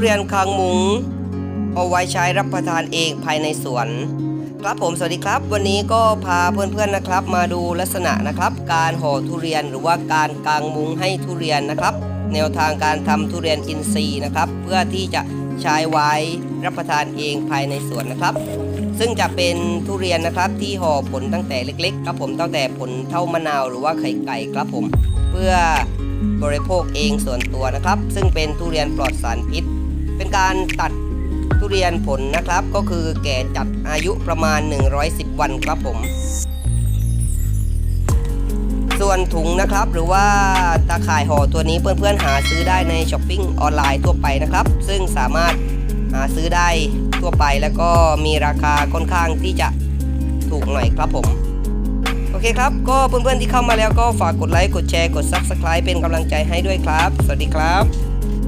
เรียนคางมุงเอาไว้ใช้รับประทานเองภายในสวน ครับผมสวัสดีครับ วันนี้ก็พาเพื่อนๆนะครับ มาดูลักษณะนะครับ การห่อทุเรียนหรือว่าการกางมุงให้ทุเรียนนะครับ แนวทางการทำทุเรียนอินทรีย์นะครับ เพื่อที่จะใช้ไว้รับประทานเองภายในสวนนะครับ ซึ่งจะเป็นทุเรียนนะครับที่ห่อผลตั้งแต่เล็กๆครับผมตั้งแต่ผลเท่ามะนาวหรือว่าไข่ไก่ครับผม เพื่อบริโภคเองส่วนตัวนะครับ ซึ่งเป็นทุเรียนปลอดสารพิษ เป็นการตัดทุเรียนผลนะครับ ก็คือแก่จัดอายุประมาณ 110 วันครับผม ส่วนถุงนะครับหรือว่าตาข่ายห่อตัวนี้เพื่อนๆหาซื้อได้ในช้อปปิ้งออนไลน์ทั่วไปนะครับ ซึ่งสามารถหาซื้อได้ทั่วไปแล้วก็มีราคาค่อนข้างที่จะถูกหน่อยครับผมโอเคครับ ก็เพื่อนๆที่เข้ามาแล้วก็ฝากกดไลค์กดแชร์กด Subscribe เป็นกำลังใจให้ด้วยครับ สวัสดีครับ